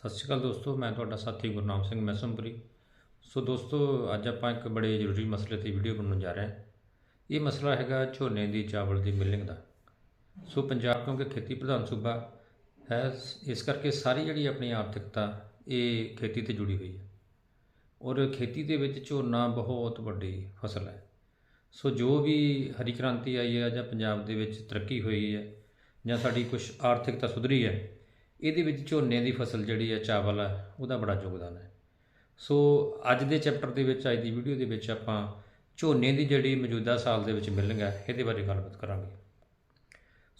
ਸਤਿ ਸ਼੍ਰੀ ਅਕਾਲ ਦੋਸਤੋ, ਮੈਂ ਤੁਹਾਡਾ ਸਾਥੀ ਗੁਰਨਾਮ ਸਿੰਘ ਮੈਸਮਪੁਰੀ। ਸੋ ਦੋਸਤੋ, ਅੱਜ ਆਪਾਂ ਇੱਕ ਬੜੇ ਜ਼ਰੂਰੀ ਮਸਲੇ ਤੇ ਵੀਡੀਓ ਬਣਾਉਣ ਜਾ ਰਹੇ ਹਾਂ। ਇਹ ਮਸਲਾ ਹੈਗਾ ਝੋਨੇ ਦੀ ਚਾਵਲ ਦੀ ਮਿਲਿੰਗ ਦਾ। ਸੋ ਪੰਜਾਬ, ਕਿਉਂਕਿ ਖੇਤੀ ਪ੍ਰਧਾਨ ਸੂਬਾ ਹੈ, ਇਸ ਕਰਕੇ ਸਾਰੀ ਜਿਹੜੀ ਆਪਣੀ ਆਰਥਿਕਤਾ ਇਹ ਖੇਤੀ ਤੇ ਜੁੜੀ ਹੋਈ ਹੈ। ਔਰ ਖੇਤੀ ਦੇ ਵਿੱਚ ਝੋਨਾ ਬਹੁਤ ਵੱਡੀ ਫਸਲ ਹੈ। ਸੋ ਜੋ ਵੀ ਹਰੀ ਕ੍ਰਾਂਤੀ ਆਈ ਹੈ ਜਾਂ ਪੰਜਾਬ ਦੇ ਵਿੱਚ ਤਰੱਕੀ ਹੋਈ ਹੈ ਜਾਂ ਸਾਡੀ ਕੁਝ ਆਰਥਿਕਤਾ ਸੁਧਰੀ ਹੈ ਇਹਦੇ ਵਿੱਚ ਝੋਨੇ ਦੀ ਫਸਲ ਜਿਹੜੀ ਹੈ ਚਾਵਲ ਹੈ ਉਹਦਾ ਬੜਾ ਯੋਗਦਾਨ ਹੈ। ਸੋ ਅੱਜ ਦੇ ਚੈਪਟਰ ਦੇ ਵਿੱਚ, ਅੱਜ ਦੀ ਵੀਡੀਓ ਦੇ ਵਿੱਚ ਆਪਾਂ ਝੋਨੇ ਦੀ ਜਿਹੜੀ ਮੌਜੂਦਾ ਸਾਲ ਦੇ ਵਿੱਚ ਮਿਲਿੰਗ ਹੈ ਇਹਦੇ ਬਾਰੇ ਗੱਲਬਾਤ ਕਰਾਂਗੇ।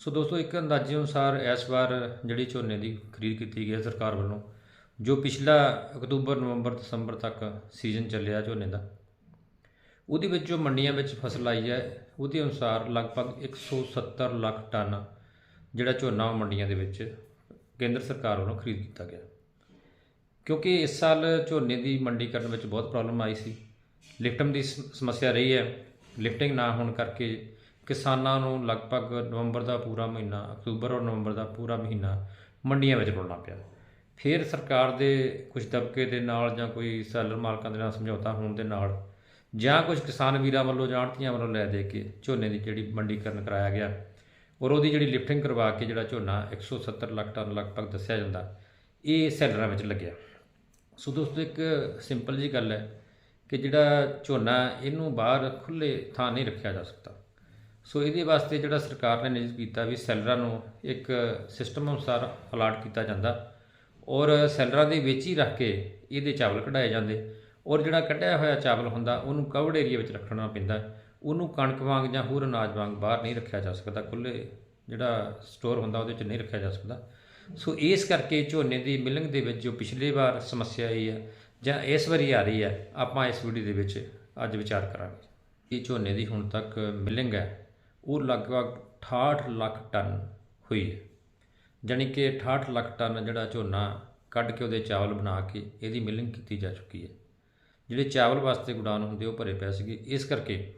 ਸੋ ਦੋਸਤੋ, ਇੱਕ ਅੰਦਾਜ਼ੇ ਅਨੁਸਾਰ ਇਸ ਵਾਰ ਜਿਹੜੀ ਝੋਨੇ ਦੀ ਖਰੀਦ ਕੀਤੀ ਗਈ ਹੈ ਸਰਕਾਰ ਵੱਲੋਂ, ਜੋ ਪਿਛਲਾ ਅਕਤੂਬਰ, ਨਵੰਬਰ, ਦਸੰਬਰ ਤੱਕ ਸੀਜ਼ਨ ਚੱਲਿਆ ਝੋਨੇ ਦਾ, ਉਹਦੇ ਵਿੱਚ ਜੋ ਮੰਡੀਆਂ ਵਿੱਚ ਫਸਲ ਆਈ ਹੈ, ਉਹਦੇ ਅਨੁਸਾਰ ਲਗਭਗ 170 ਲੱਖ ਟਨ ਜਿਹੜਾ ਝੋਨਾ ਉਹ ਮੰਡੀਆਂ ਦੇ ਵਿੱਚ ਕੇਂਦਰ ਸਰਕਾਰ ਵੱਲੋਂ ਖਰੀਦ ਕੀਤਾ ਗਿਆ। ਕਿਉਂਕਿ ਇਸ ਸਾਲ ਝੋਨੇ ਦੀ ਮੰਡੀਕਰਨ ਵਿੱਚ ਬਹੁਤ ਪ੍ਰੋਬਲਮ ਆਈ ਸੀ। ਲਿਫਟਮ ਦੀ ਸਮੱਸਿਆ ਰਹੀ ਹੈ। ਲਿਫਟਿੰਗ ਨਾ ਹੋਣ ਕਰਕੇ ਕਿਸਾਨਾਂ ਨੂੰ ਲਗਭਗ ਨਵੰਬਰ ਦਾ ਪੂਰਾ ਮਹੀਨਾ, ਅਕਤੂਬਰ ਔਰ ਨਵੰਬਰ ਦਾ ਪੂਰਾ ਮਹੀਨਾ ਮੰਡੀਆਂ ਵਿੱਚ ਰੁਲਣਾ ਪਿਆ। ਫਿਰ ਸਰਕਾਰ ਦੇ ਕੁਝ ਦਬਕੇ ਦੇ ਨਾਲ ਜਾਂ ਕੋਈ ਸੈਲਰ ਮਾਲਕਾਂ ਦੇ ਨਾਲ ਸਮਝੌਤਾ ਹੋਣ ਦੇ ਨਾਲ ਜਾਂ ਕੁਝ ਕਿਸਾਨ ਵੀਰਾਂ ਵੱਲੋਂ ਜਾਂ ਆੜ੍ਹਤੀਆਂ ਵੱਲੋਂ ਲੈ ਦੇ ਕੇ ਝੋਨੇ ਦੀ ਜਿਹੜੀ ਮੰਡੀਕਰਨ ਕਰਾਇਆ ਗਿਆ ਔਰ ਉਹਦੀ ਜਿਹੜੀ ਲਿਫਟਿੰਗ ਕਰਵਾ ਕੇ ਜਿਹੜਾ ਝੋਨਾ 170 ਲੱਖ ਟਨ ਲਗਭਗ ਦੱਸਿਆ ਜਾਂਦਾ, ਇਹ ਸੈਲਰਾਂ ਵਿੱਚ ਲੱਗਿਆ। ਸੋ ਦੋਸਤੋ, ਇੱਕ ਸਿੰਪਲ ਜੀ ਗੱਲ ਹੈ ਕਿ ਜਿਹੜਾ ਝੋਨਾ ਇਹਨੂੰ ਬਾਹਰ ਖੁੱਲੇ ਥਾਂ ਨਹੀਂ ਰੱਖਿਆ ਜਾ ਸਕਦਾ। ਸੋ ਇਹਦੇ ਵਾਸਤੇ ਜਿਹੜਾ ਸਰਕਾਰ ਨੇ ਨਿਯੁਕਤ ਕੀਤਾ ਵੀ ਸੈਲਰਾਂ ਨੂੰ ਇੱਕ ਸਿਸਟਮ ਅਨੁਸਾਰ ਅਲਾਟ ਕੀਤਾ ਜਾਂਦਾ ਔਰ ਸੈਲਰਾਂ ਦੇ ਵਿੱਚ ਹੀ ਰੱਖ ਕੇ ਇਹਦੇ ਚਾਵਲ ਕਢਾਏ ਜਾਂਦੇ ਔਰ ਜਿਹੜਾ ਕੱਢਿਆ ਹੋਇਆ ਚਾਵਲ ਹੁੰਦਾ, ਉਹਨੂੰ ਕਵਰਡ ਏਰੀਆ ਵਿੱਚ ਰੱਖਣਾ ਪੈਂਦਾ। ਉਹਨੂੰ ਕਣਕ ਵਾਂਗ ਜਾਂ ਹੋਰ ਅਨਾਜ ਵਾਂਗ ਬਾਹਰ ਨਹੀਂ ਰੱਖਿਆ ਜਾ ਸਕਦਾ ਖੁੱਲੇ ਜਿਹੜਾ ਸਟੋਰ ਹੁੰਦਾ ਉਹਦੇ ਵਿੱਚ ਨਹੀਂ ਰੱਖਿਆ ਜਾ ਸਕਦਾ। ਸੋ ਇਸ ਕਰਕੇ ਝੋਨੇ ਦੀ ਮਿਲਿੰਗ ਦੇ ਵਿੱਚ ਜੋ ਪਿਛਲੀ ਵਾਰ ਸਮੱਸਿਆ ਆਈ ਹੈ ਜਾਂ ਇਸ ਵਾਰੀ ਆ ਰਹੀ ਹੈ, ਆਪਾਂ ਇਸ ਵੀਡੀਓ ਦੇ ਵਿੱਚ ਅੱਜ ਵਿਚਾਰ ਕਰਾਂਗੇ। ਇਹ ਝੋਨੇ ਦੀ ਹੁਣ ਤੱਕ ਮਿਲਿੰਗ ਹੈ, ਉਹ ਲਗਭਗ 68 ਲੱਖ ਟਨ ਹੋਈ ਹੈ। ਜਾਣੀ ਕਿ 68 ਲੱਖ ਟਨ ਜਿਹੜਾ ਝੋਨਾ ਕੱਢ ਕੇ ਉਹਦੇ ਚਾਵਲ ਬਣਾ ਕੇ ਇਹਦੀ ਮਿਲਿੰਗ ਕੀਤੀ ਜਾ ਚੁੱਕੀ ਹੈ। ਜਿਹੜੇ ਚਾਵਲ ਵਾਸਤੇ ਗੁਡਾਨ ਹੁੰਦੇ ਉਹ ਭਰੇ ਪਏ ਸੀਗੇ, ਇਸ ਕਰਕੇ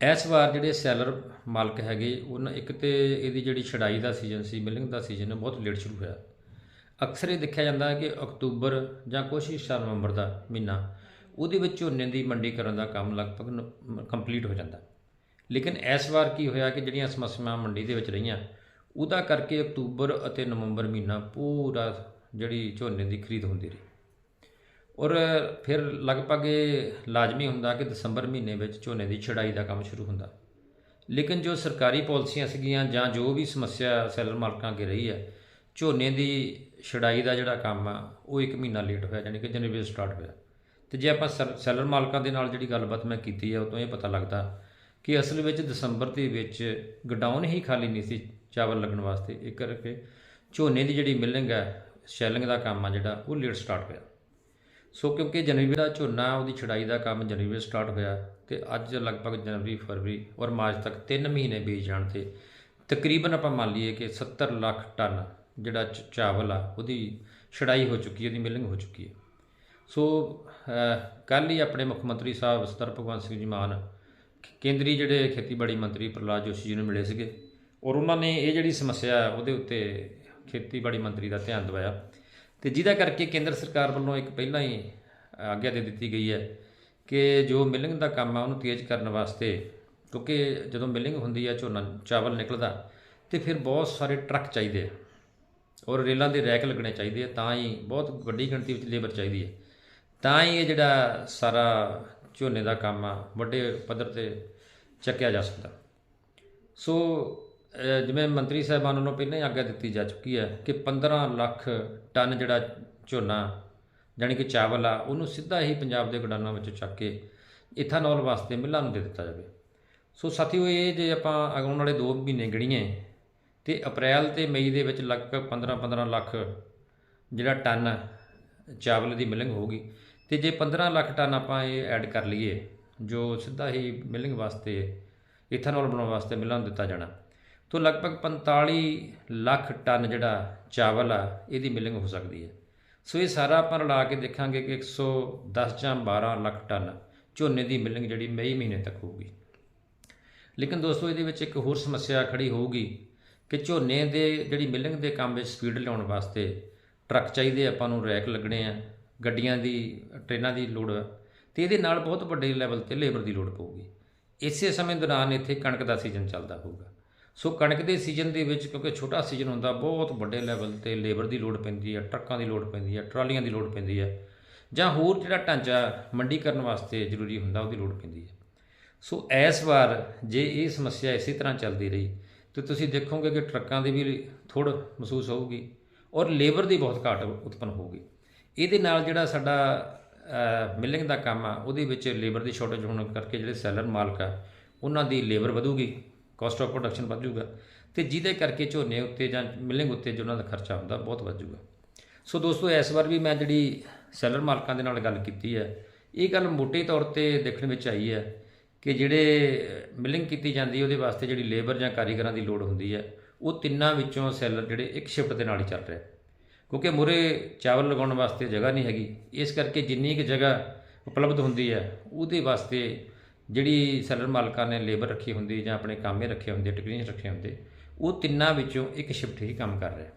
ਇਸ ਵਾਰ ਜਿਹੜੇ ਸੈਲਰ ਮਾਲਕ ਹੈਗੇ, ਉਹਨਾਂ ਇੱਕ ਤੇ ਇਹਦੀ ਜਿਹੜੀ ਛੜਾਈ ਦਾ ਸੀਜ਼ਨ ਸੀ ਮਿਲਿੰਗ ਦਾ ਸੀਜ਼ਨ ਬਹੁਤ ਲੇਟ ਸ਼ੁਰੂ ਹੋਇਆ। ਅਕਸਰ ਇਹ ਦੇਖਿਆ ਜਾਂਦਾ ਹੈ ਕਿ ਅਕਤੂਬਰ ਜਾਂ ਕੁਛ ਹਿੱਸਾ ਨਵੰਬਰ ਦਾ ਮਹੀਨਾ, ਉਹਦੇ ਵਿੱਚ ਝੋਨੇ ਦੀ ਮੰਡੀ ਕਰਨ ਦਾ ਕੰਮ ਲਗਭਗ ਕੰਪਲੀਟ ਹੋ ਜਾਂਦਾ। ਲੇਕਿਨ ਇਸ ਵਾਰ ਕੀ ਹੋਇਆ ਕਿ ਜਿਹੜੀਆਂ ਸਮੱਸਿਆਵਾਂ ਮੰਡੀ ਦੇ ਵਿੱਚ ਰਹੀਆਂ, ਉਹਦਾ ਕਰਕੇ ਅਕਤੂਬਰ ਅਤੇ ਨਵੰਬਰ ਮਹੀਨਾ ਪੂਰਾ ਜਿਹੜੀ ਝੋਨੇ ਦੀ ਖਰੀਦ ਹੁੰਦੀ ਰਹੀ। ਔਰ ਫਿਰ ਲਗਭਗ ਇਹ ਲਾਜ਼ਮੀ ਹੁੰਦਾ ਕਿ ਦਸੰਬਰ ਮਹੀਨੇ ਵਿੱਚ ਝੋਨੇ ਦੀ ਛੜਾਈ ਦਾ ਕੰਮ ਸ਼ੁਰੂ ਹੁੰਦਾ। ਲੇਕਿਨ ਜੋ ਸਰਕਾਰੀ ਪਾਲਿਸੀਆਂ ਸੀਗੀਆਂ ਜਾਂ ਜੋ ਵੀ ਸਮੱਸਿਆ ਸੈਲਰ ਮਾਲਕਾਂ ਅੱਗੇ ਰਹੀ ਹੈ, ਝੋਨੇ ਦੀ ਛੜਾਈ ਦਾ ਜਿਹੜਾ ਕੰਮ ਆ, ਉਹ ਇੱਕ ਮਹੀਨਾ ਲੇਟ ਹੋਇਆ ਯਾਨੀ ਕਿ ਜਨਵਰੀ ਵਿੱਚ ਸਟਾਰਟ ਹੋਇਆ। ਤੇ ਜੇ ਆਪਾਂ ਸੈਲ- ਸੈਲਰ ਮਾਲਕਾਂ ਦੇ ਨਾਲ ਜਿਹੜੀ ਗੱਲਬਾਤ ਮੈਂ ਕੀਤੀ ਹੈ ਉਹ ਤੋਂ ਇਹ ਪਤਾ ਲੱਗਦਾ ਕਿ ਅਸਲ ਵਿੱਚ ਦਸੰਬਰ ਦੇ ਵਿੱਚ ਗਡਾਊਨ ਹੀ ਖਾਲੀ ਨਹੀਂ ਸੀ ਚਾਵਲ ਲੱਗਣ ਵਾਸਤੇ। ਇਹ ਕਰਕੇ ਝੋਨੇ ਦੀ ਜਿਹੜੀ ਮਿਲਿੰਗ ਹੈ ਸ਼ੈਲਿੰਗ ਦਾ ਕੰਮ ਆ ਜਿਹੜਾ, ਉਹ ਲੇਟ ਸਟਾਰਟ ਹੋਇਆ। ਸੋ ਕਿਉਂਕਿ ਜਨਵਰੀ ਦਾ ਝੋਨਾ, ਉਹਦੀ ਛੜਾਈ ਦਾ ਕੰਮ ਜਨਵਰੀ ਵਿੱਚ ਸਟਾਰਟ ਹੋਇਆ ਤੇ ਅੱਜ ਲਗਭਗ ਜਨਵਰੀ, ਫਰਵਰੀ ਔਰ ਮਾਰਚ ਤੱਕ 3 ਮਹੀਨੇ ਬੀਜ ਜਾਣ ਤੇ ਤਕਰੀਬਨ ਆਪਾਂ ਮੰਨ ਲਈਏ ਕਿ 70 ਲੱਖ ਟਨ ਜਿਹੜਾ ਚ- ਚਾਵਲ ਆ, ਉਹਦੀ ਛੜਾਈ ਹੋ ਚੁੱਕੀ ਹੈ, ਉਹਦੀ ਮਿਲਿੰਗ ਹੋ ਚੁੱਕੀ ਹੈ। ਸੋ ਕੱਲ ਹੀ ਆਪਣੇ ਮੁੱਖ ਮੰਤਰੀ ਸਾਹਿਬ ਸਰਦਾਰ ਭਗਵੰਤ ਸਿੰਘ ਜੀ ਮਾਨ ਕੇਂਦਰੀ ਜਿਹੜੇ ਖੇਤੀਬਾੜੀ ਮੰਤਰੀ ਪ੍ਰਹਲਾਦ ਜੋਸ਼ੀ ਜੀ ਨੂੰ ਮਿਲੇ ਸੀਗੇ ਔਰ ਉਹਨਾਂ ਨੇ ਇਹ ਜਿਹੜੀ ਸਮੱਸਿਆ ਉਹਦੇ ਉੱਤੇ ਖੇਤੀਬਾੜੀ ਮੰਤਰੀ ਦਾ ਧਿਆਨ ਦਿਵਾਇਆ। ਤੇ ਜਿਹਦਾ ਕਰਕੇ ਕੇਂਦਰ ਸਰਕਾਰ ਵੱਲੋਂ ਇੱਕ ਪਹਿਲਾਂ ਹੀ ਆਗਿਆ ਦੇ ਦਿੱਤੀ ਗਈ ਹੈ ਕਿ ਜੋ ਮਿਲਿੰਗ ਦਾ ਕੰਮ ਆ ਉਹਨੂੰ ਤੇਜ਼ ਕਰਨ ਵਾਸਤੇ, ਕਿਉਂਕਿ ਜਦੋਂ ਮਿਲਿੰਗ ਹੁੰਦੀ ਆ, ਝੋਨਾ, ਚਾਵਲ ਨਿਕਲਦਾ, ਤੇ ਫਿਰ ਬਹੁਤ ਸਾਰੇ ਟਰੱਕ ਚਾਹੀਦੇ ਆ ਔਰ ਰੇਲਾਂ ਦੇ ਰੈਕ ਲੱਗਣੇ ਚਾਹੀਦੇ ਆ, ਤਾਂ ਹੀ ਬਹੁਤ ਵੱਡੀ ਗਿਣਤੀ ਵਿੱਚ ਲੇਬਰ ਚਾਹੀਦੀ ਹੈ। ਤਾਂ ਹੀ ਇਹ ਜਿਹੜਾ ਸਾਰਾ ਝੋਨੇ ਦਾ ਕੰਮ ਆ, ਵੱਡੇ ਪੱਧਰ ਤੇ ਚੱਕਿਆ ਜਾ ਸਕਦਾ। ਸੋ ਜਿਵੇਂ ਮੰਤਰੀ ਸਾਹਿਬਾਨ ਵੱਲੋਂ ਪਹਿਲਾਂ ਹੀ ਆਗਿਆ ਦਿੱਤੀ ਜਾ ਚੁੱਕੀ ਹੈ ਕਿ 15 ਲੱਖ ਟਨ ਜਿਹੜਾ ਝੋਨਾ, ਜਾਣੀ ਕਿ ਚਾਵਲ ਆ, ਉਹਨੂੰ ਸਿੱਧਾ ਹੀ ਪੰਜਾਬ ਦੇ ਗੋਡਾਊਨਾਂ ਵਿੱਚ ਚੱਕ ਕੇ ਇਥਾਨੋਲ ਵਾਸਤੇ ਮਿੱਲਾਂ ਨੂੰ ਦੇ ਦਿੱਤਾ ਜਾਵੇ। ਸੋ ਸਾਥੀਓ, ਇਹ ਜੇ ਆਪਾਂ ਆਉਣ ਵਾਲੇ 2 ਮਹੀਨੇ ਗਣੀਏ, ਤੇ ਅਪ੍ਰੈਲ ਤੇ ਮਈ ਦੇ ਵਿੱਚ ਲਗਭਗ 15-15 ਲੱਖ ਜਿਹੜਾ ਟਨ ਚਾਵਲ ਦੀ ਮਿਲਿੰਗ ਹੋਊਗੀ, ਤੇ ਜੇ 15 ਲੱਖ ਟਨ ਆਪਾਂ ਇਹ ਐਡ ਕਰ ਲਈਏ, ਜੋ ਸਿੱਧਾ ਹੀ ਮਿਲਿੰਗ ਵਾਸਤੇ ਇਥਾਨੋਲ ਬਣਾਉਣ ਵਾਸਤੇ ਮਿਲਾਂ ਨੂੰ ਦਿੱਤਾ ਜਾਣਾ। ਤੋਂ ਲਗਭਗ 45 ਲੱਖ ਟਨ ਜਿਹੜਾ ਚਾਵਲ ਆ, ਇਹਦੀ ਮਿਲਿੰਗ ਹੋ ਸਕਦੀ ਹੈ। ਸੋ ਇਹ ਸਾਰਾ ਆਪਾਂ ਰਲਾ ਕੇ ਦੇਖਾਂਗੇ ਕਿ 110 ਜਾਂ 12 ਲੱਖ ਟਨ ਝੋਨੇ ਦੀ ਮਿਲਿੰਗ ਜਿਹੜੀ ਮਈ ਮਹੀਨੇ ਤੱਕ ਹੋਊਗੀ। ਲੇਕਿਨ ਦੋਸਤੋ, ਇਹਦੇ ਵਿੱਚ ਇੱਕ ਹੋਰ ਸਮੱਸਿਆ ਖੜੀ ਹੋਊਗੀ ਕਿ ਝੋਨੇ ਦੇ ਜਿਹੜੀ ਮਿਲਿੰਗ ਦੇ ਕੰਮ ਵਿੱਚ ਸਪੀਡ ਲਿਆਉਣ ਵਾਸਤੇ ਟਰੱਕ ਚਾਹੀਦੇ ਆਪਾਂ ਨੂੰ ਰੈਕ ਲੱਗਣੇ ਆ, ਗੱਡੀਆਂ ਦੀ, ਟ੍ਰੇਨਾਂ ਦੀ ਲੋੜ ਆ। ਤੇ ਇਹਦੇ ਨਾਲ ਬਹੁਤ ਵੱਡੇ ਲੈਵਲ ਤੇ ਲੇਬਰ ਦੀ ਲੋੜ ਪਊਗੀ। ਇਸੇ ਸਮੇਂ ਦੌਰਾਨ ਇੱਥੇ ਕਣਕ ਦਾ ਸੀਜ਼ਨ ਚੱਲਦਾ ਹੋਊਗਾ। ਸੋ ਕਣਕ ਦੇ ਸੀਜ਼ਨ ਦੇ ਵਿੱਚ ਕਿਉਂਕਿ ਛੋਟਾ ਸੀਜ਼ਨ ਹੁੰਦਾ, ਬਹੁਤ ਵੱਡੇ ਲੈਵਲ ਤੇ ਲੇਬਰ ਦੀ ਲੋੜ ਪੈਂਦੀ ਹੈ, ਟਰੱਕਾਂ ਦੀ ਲੋੜ ਪੈਂਦੀ ਹੈ, ਟਰਾਲੀਆਂ ਦੀ ਲੋੜ ਪੈਂਦੀ ਹੈ ਜਾਂ ਹੋਰ ਜਿਹੜਾ ਢਾਂਚਾ ਮੰਡੀ ਕਰਨ ਵਾਸਤੇ ਜ਼ਰੂਰੀ ਹੁੰਦਾ, ਉਹਦੀ ਲੋੜ ਪੈਂਦੀ ਹੈ। ਸੋ ਇਸ ਵਾਰ ਜੇ ਇਹ ਸਮੱਸਿਆ ਇਸੇ ਤਰ੍ਹਾਂ ਚੱਲਦੀ ਰਹੀ, ਤੇ ਤੁਸੀਂ ਦੇਖੋਗੇ ਕਿ ਟਰੱਕਾਂ ਦੀ ਵੀ ਥੋੜ ਮਹਿਸੂਸ ਹੋਊਗੀ ਔਰ ਲੇਬਰ ਦੀ ਬਹੁਤ ਘਾਟ ਉਤਪੰਨ ਹੋਊਗੀ। ਇਹਦੇ ਨਾਲ ਜਿਹੜਾ ਸਾਡਾ ਮਿਲਿੰਗ ਦਾ ਕੰਮ ਆ, ਉਹਦੇ ਵਿੱਚ ਲੇਬਰ ਦੀ ਸ਼ਾਰਟੇਜ ਹੋਣ ਕਰਕੇ ਜਿਹੜੇ ਸੈਲਰ ਮਾਲਕ ਆ, ਉਹਨਾਂ ਦੀ ਲੇਬਰ ਵਧੂਗੀ। ਕਾਸਟ ਆਫ ਪ੍ਰੋਡਕਸ਼ਨ ਵੱਧ ਵਧੂਗਾ ਤੇ ਜਿਹਦੇ ਕਰਕੇ ਝੋਨੇ ਉੱਤੇ ਜਾਂ ਮਿਲਿੰਗ ਉੱਤੇ ਜੋ ਉਹਨਾਂ ਦਾ ਖਰਚਾ ਹੁੰਦਾ, ਬਹੁਤ ਵੱਧ ਵਧੂਗਾ। ਸੋ ਦੋਸਤੋ, ਇਸ ਵਾਰ ਵੀ ਮੈਂ ਜਿਹੜੀ ਸੈਲਰ ਮਾਲਕਾਂ ਦੇ ਨਾਲ ਗੱਲ ਕੀਤੀ ਹੈ, ਇਹ ਗੱਲ ਮੋٹے ਤੌਰ ਤੇ ਦੇਖਣ ਵਿੱਚ ਆਈ ਹੈ ਕਿ ਜਿਹੜੇ ਮਿਲਿੰਗ ਕੀਤੀ ਜਾਂਦੀ ਉਹਦੇ ਵਾਸਤੇ ਜਿਹੜੀ ਲੇਬਰ ਜਾਂ ਕਾਰੀਗਰਾਂ ਦੀ ਲੋੜ ਹੁੰਦੀ ਹੈ, ਉਹ ਤਿੰਨਾਂ ਵਿੱਚੋਂ ਸੈਲਰ ਜਿਹੜੇ ਇੱਕ ਸ਼ਿਫਟ ਦੇ ਨਾਲ ਹੀ ਚੱਲ ਰਿਹਾ। ਕਿਉਂਕਿ ਮੁਰੇ ਚਾਵਲ ਲਗਾਉਣ ਵਾਸਤੇ ਜਗ੍ਹਾ ਨਹੀਂ ਹੈਗੀ, ਇਸ ਕਰਕੇ ਜਿੰਨੀ ਕੁ ਜਗ੍ਹਾ ਉਪਲਬਧ ਹੁੰਦੀ ਹੈ, ਉਹਦੇ ਵਾਸਤੇ ਜਿਹੜੀ ਸੈਲਰ ਮਾਲਕਾਂ ਨੇ ਲੇਬਰ ਰੱਖੀ ਹੁੰਦੀ ਜਾਂ ਆਪਣੇ ਕਾਮੇ ਰੱਖੇ ਹੁੰਦੇ ਟੈਕਨੀਸ਼ੀਅਨ ਰੱਖੇ ਹੁੰਦੇ, ਉਹ ਤਿੰਨਾਂ ਵਿੱਚੋਂ ਇੱਕ ਸ਼ਿਫਟ ਹੀ ਕੰਮ ਕਰ ਰਿਹਾ।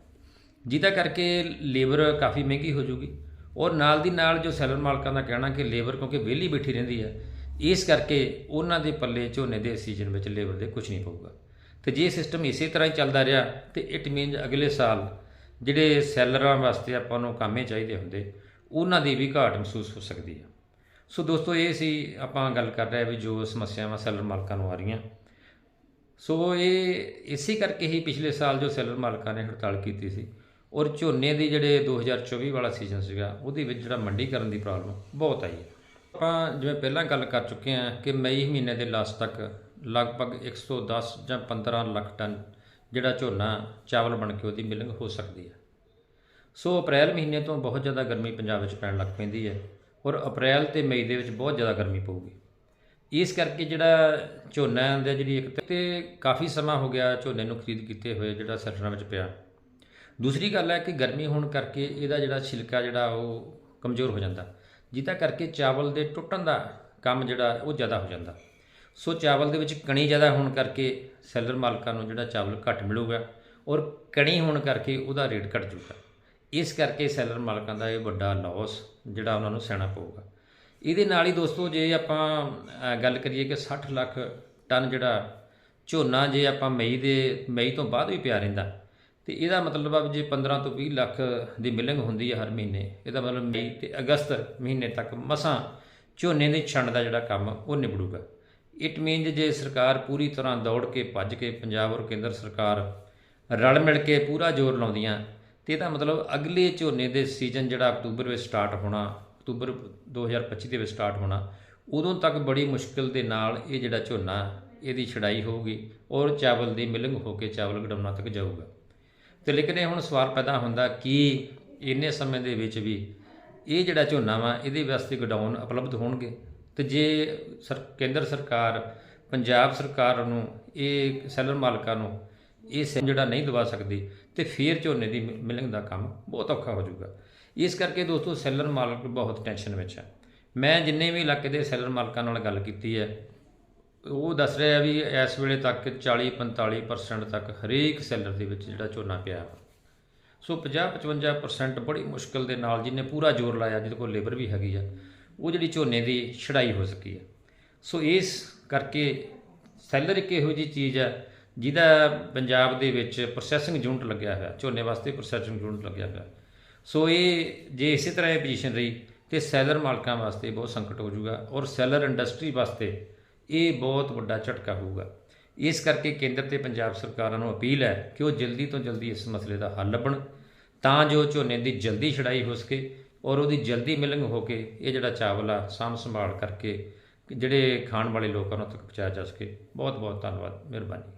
ਜਿਹਦਾ ਕਰਕੇ ਲੇਬਰ ਕਾਫੀ ਮਹਿੰਗੀ ਹੋ ਜੂਗੀ। ਔਰ ਨਾਲ ਦੀ ਨਾਲ ਜੋ ਸੈਲਰ ਮਾਲਕਾਂ ਦਾ ਕਹਿਣਾ ਕਿ ਲੇਬਰ ਕਿਉਂਕਿ ਵਿਹਲੀ ਬੈਠੀ ਰਹਿੰਦੀ ਹੈ, ਇਸ ਕਰਕੇ ਉਹਨਾਂ ਦੇ ਪੱਲੇ ਝੋਨੇ ਦੇ ਸੀਜ਼ਨ ਵਿੱਚ ਲੇਬਰ ਦੇ ਕੁਝ ਨਹੀਂ ਪਊਗਾ। ਤੇ ਜੇ ਸਿਸਟਮ ਇਸੇ ਤਰ੍ਹਾਂ ਹੀ ਚੱਲਦਾ ਰਿਹਾ, ਤੇ ਇਟ ਮੀਨਸ ਅਗਲੇ ਸਾਲ ਜਿਹੜੇ ਸੈਲਰਾਂ ਵਾਸਤੇ ਆਪਾਂ ਨੂੰ ਕਾਮੇ ਚਾਹੀਦੇ ਹੁੰਦੇ, ਉਹਨਾਂ ਦੀ ਵੀ ਘਾਟ ਮਹਿਸੂਸ ਹੋ ਸਕਦੀ ਹੈ। ਸੋ ਦੋਸਤੋ, ਇਹ ਸੀ ਆਪਾਂ ਗੱਲ ਕਰ ਰਹੇ ਵੀ ਜੋ ਸਮੱਸਿਆਵਾਂ ਸੈਲਰ ਮਾਲਕਾਂ ਨੂੰ ਆ ਰਹੀਆਂ। ਸੋ ਇਹ ਇਸੇ ਕਰਕੇ ਹੀ ਪਿਛਲੇ ਸਾਲ ਜੋ ਸੈਲਰ ਮਾਲਕਾਂ ਨੇ ਹੜਤਾਲ ਕੀਤੀ ਸੀ, ਔਰ ਝੋਨੇ ਦੀ ਜਿਹੜੇ 2024 ਵਾਲਾ ਸੀਜ਼ਨ ਸੀਗਾ, ਉਹਦੇ ਵਿੱਚ ਜਿਹੜਾ ਮੰਡੀਕਰਨ ਦੀ ਪ੍ਰੋਬਲਮ ਬਹੁਤ ਆਈ ਹੈ। ਆਪਾਂ ਜਿਵੇਂ ਪਹਿਲਾਂ ਗੱਲ ਕਰ ਚੁੱਕੇ ਹਾਂ ਕਿ ਮਈ ਮਹੀਨੇ ਦੇ ਲਾਸਟ ਤੱਕ ਲਗਭਗ 110 ਜਾਂ 15 ਲੱਖ ਟਨ ਜਿਹੜਾ ਝੋਨਾ, ਚਾਵਲ ਬਣ ਕੇ ਉਹਦੀ ਮਿਲਿੰਗ ਹੋ ਸਕਦੀ ਹੈ। ਸੋ ਅਪ੍ਰੈਲ ਮਹੀਨੇ ਤੋਂ ਬਹੁਤ ਜ਼ਿਆਦਾ ਗਰਮੀ ਪੰਜਾਬ ਵਿੱਚ ਪੈਣ ਲੱਗ ਪੈਂਦੀ ਹੈ। ਔਰ ਅਪ੍ਰੈਲ ਤੇ ਮਈ ਦੇ ਵਿੱਚ ਬਹੁਤ ਜ਼ਿਆਦਾ ਗਰਮੀ ਪਊਗੀ। ਇਸ ਕਰਕੇ ਜਿਹੜਾ ਝੋਨਾ ਦਾ ਜਿਹੜੀ ਇੱਕ ਤੇ ਕਾਫੀ ਸਮਾਂ ਹੋ ਗਿਆ ਝੋਨੇ ਨੂੰ ਖਰੀਦ ਕੀਤੇ ਹੋਏ ਜਿਹੜਾ ਸੈਲਰਾਂ ਵਿੱਚ ਪਿਆ। ਦੂਸਰੀ ਗੱਲ ਹੈ ਕਿ ਗਰਮੀ ਹੋਣ ਕਰਕੇ ਇਹਦਾ ਜਿਹੜਾ ਛਿਲਕਾ ਜਿਹੜਾ ਉਹ ਕਮਜ਼ੋਰ ਹੋ ਜਾਂਦਾ। ਜਿਹਦਾ ਕਰਕੇ ਚਾਵਲ ਦੇ ਟੁੱਟਣ ਦਾ ਕੰਮ ਜਿਹੜਾ ਉਹ ਜ਼ਿਆਦਾ ਹੋ ਜਾਂਦਾ। ਸੋ ਚਾਵਲ ਦੇ ਵਿੱਚ ਕਣੀ ਜ਼ਿਆਦਾ ਹੋਣ ਕਰਕੇ ਸੈਲਰ ਮਾਲਕਾਂ ਨੂੰ ਜਿਹੜਾ ਚਾਵਲ ਘੱਟ ਮਿਲੂਗਾ ਔਰ ਕਣੀ ਹੋਣ ਕਰਕੇ ਉਹਦਾ ਰੇਟ ਘਟ ਜੂਗਾ ਇਸ ਕਰਕੇ ਸੈਲਰ ਮਾਲਕਾਂ ਦਾ ਇਹ ਵੱਡਾ ਲਾਸ ਜਿਹੜਾ ਉਹਨਾਂ ਨੂੰ ਸਹਿਣਾ ਪਊਗਾ। ਇਹਦੇ ਨਾਲ ਹੀ ਦੋਸਤੋ ਜੇ ਆਪਾਂ ਗੱਲ ਕਰੀਏ ਕਿ 60 ਲੱਖ ਟਨ ਜਿਹੜਾ ਝੋਨਾ ਜੇ ਆਪਾਂ ਮਈ ਦੇ, ਮਈ ਤੋਂ ਬਾਅਦ ਵੀ ਪਿਆ ਰਹਿੰਦਾ, ਤੇ ਇਹਦਾ ਮਤਲਬ ਆ ਜੇ 15 ਤੋਂ 20 ਲੱਖ ਦੀ ਮਿਲਿੰਗ ਹੁੰਦੀ ਹੈ ਹਰ ਮਹੀਨੇ, ਇਹਦਾ ਮਤਲਬ ਮਈ ਤੇ ਅਗਸਤ ਮਹੀਨੇ ਤੱਕ ਮਸਾਂ ਝੋਨੇ ਦੇ ਛੰਡ ਦਾ ਜਿਹੜਾ ਕੰਮ ਉਹ ਨਿਬੜੂਗਾ। ਇਟ ਮੀਨਸ ਜੇ ਸਰਕਾਰ ਪੂਰੀ ਤਰ੍ਹਾਂ ਦੌੜ ਕੇ ਭੱਜ ਕੇ ਪੰਜਾਬ ਔਰ ਕੇਂਦਰ ਸਰਕਾਰ ਰਲ ਮਿਲ ਕੇ ਪੂਰਾ ਜ਼ੋਰ ਲਾਉਂਦੀਆਂ ਤੇ ਇਹਦਾ ਮਤਲਬ ਅਗਲੇ ਝੋਨੇ ਦੇ ਸੀਜ਼ਨ ਜਿਹੜਾ ਅਕਤੂਬਰ ਵਿੱਚ ਸਟਾਰਟ ਹੋਣਾ, ਅਕਤੂਬਰ 2025 ਦੇ ਵਿੱਚ ਸਟਾਰਟ ਹੋਣਾ, ਉਦੋਂ ਤੱਕ ਬੜੀ ਮੁਸ਼ਕਿਲ ਦੇ ਨਾਲ ਇਹ ਜਿਹੜਾ ਝੋਨਾ, ਇਹਦੀ ਛੜਾਈ ਹੋਊਗੀ ਔਰ ਚਾਵਲ ਦੀ ਮਿਲਿੰਗ ਹੋ ਕੇ ਚਾਵਲ ਗਡਾਉਣਾ ਤੱਕ ਜਾਊਗਾ। ਤੇ ਲੇਕਿਨ ਇਹ ਹੁਣ ਸਵਾਲ ਪੈਦਾ ਹੁੰਦਾ ਕਿ ਇੰਨੇ ਸਮੇਂ ਦੇ ਵਿੱਚ ਵੀ ਇਹ ਜਿਹੜਾ ਝੋਨਾ ਵਾ, ਇਹਦੇ ਵਾਸਤੇ ਗਡਾਊਨ ਉਪਲਬਧ ਹੋਣਗੇ? ਤੇ ਜੇ ਸਰ, ਕੇਂਦਰ ਸਰਕਾਰ, ਪੰਜਾਬ ਸਰਕਾਰ ਨੂੰ, ਇਹ ਸੈਲਰ ਮਾਲਕਾਂ ਨੂੰ ਇਹ ਸ- ਜਿਹੜਾ ਨਹੀਂ ਦਵਾ ਸਕਦੀ ਤੇ ਫੇਰ ਝੋਨੇ ਦੀ ਮਿਲਿੰਗ ਦਾ ਕੰਮ ਬਹੁਤ ਔਖਾ ਹੋ ਜਾਊਗਾ। ਇਸ ਕਰਕੇ ਦੋਸਤੋ ਸੈਲਰ ਮਾਲਕ ਬਹੁਤ ਟੈਨਸ਼ਨ ਵਿੱਚ ਹੈ। ਮੈਂ ਜਿੰਨੇ ਵੀ ਇਲਾਕੇ ਦੇ ਸੈਲਰ ਮਾਲਕਾਂ ਨਾਲ ਗੱਲ ਕੀਤੀ ਹੈ, ਉਹ ਦੱਸ ਰਿਹਾ ਵੀ ਇਸ ਵੇਲੇ ਤੱਕ 40-45% ਤੱਕ ਹਰੇਕ ਸੈਲਰ ਦੇ ਵਿੱਚ ਜਿਹੜਾ ਝੋਨਾ ਪਿਆ। ਵਾ। ਸੋ 50-55% ਬੜੀ ਮੁਸ਼ਕਲ ਦੇ ਨਾਲ ਜਿਹਨੇ ਪੂਰਾ ਜ਼ੋਰ ਲਾਇਆ, ਜਿਹਦੇ ਕੋਲ ਲੇਬਰ ਵੀ ਹੈਗੀ ਆ, ਉਹ ਜਿਹੜੀ ਝੋਨੇ ਦੀ ਛੜਾਈ ਹੋ ਸਕੀ ਹੈ। ਸੋ ਇਸ ਕਰਕੇ ਸੈਲਰ ਇੱਕ ਇਹੋ ਜਿਹੀ ਚੀਜ਼ ਹੈ ਜਿਹਦਾ ਪੰਜਾਬ ਦੇ ਵਿੱਚ ਪ੍ਰੋਸੈਸਿੰਗ ਯੂਨਿਟ ਲੱਗਿਆ ਹੋਇਆ, ਝੋਨੇ ਵਾਸਤੇ ਪ੍ਰੋਸੈਸਿੰਗ ਯੂਨਿਟ ਲੱਗਿਆ ਹੋਇਆ। ਸੋ ਇਹ ਜੇ ਇਸੇ ਤਰ੍ਹਾਂ ਇਹ ਪੋਜੀਸ਼ਨ ਰਹੀ, ਤੇ ਸੈਲਰ ਮਾਲਕਾਂ ਵਾਸਤੇ ਬਹੁਤ ਸੰਕਟ ਹੋ ਜਾਊਗਾ ਔਰ ਸੈਲਰ ਇੰਡਸਟਰੀ ਵਾਸਤੇ ਇਹ ਬਹੁਤ ਵੱਡਾ ਝਟਕਾ ਹੋਊਗਾ। ਇਸ ਕਰਕੇ ਕੇਂਦਰ ਤੇ ਪੰਜਾਬ ਸਰਕਾਰਾਂ ਨੂੰ ਅਪੀਲ ਹੈ ਕਿ ਉਹ ਜਲਦੀ ਤੋਂ ਜਲਦੀ ਇਸ ਮਸਲੇ ਦਾ ਹੱਲ ਲੱਭਣ, ਤਾਂ ਜੋ ਝੋਨੇ ਦੀ ਜਲਦੀ ਛੜਾਈ ਹੋ ਸਕੇ ਔਰ ਉਹਦੀ ਜਲਦੀ ਮਿਲਿੰਗ ਹੋ ਕੇ ਇਹ ਜਿਹੜਾ ਚਾਵਲ ਆ, ਸਾਂਭ ਸੰਭਾਲ ਕਰਕੇ ਜਿਹੜੇ ਖਾਣ ਵਾਲੇ ਲੋਕਾਂ ਨੂੰ ਤੱਕ ਪਹੁੰਚਾਇਆ ਜਾ ਸਕੇ। ਬਹੁਤ ਬਹੁਤ ਧੰਨਵਾਦ, ਮਿਹਰਬਾਨੀ।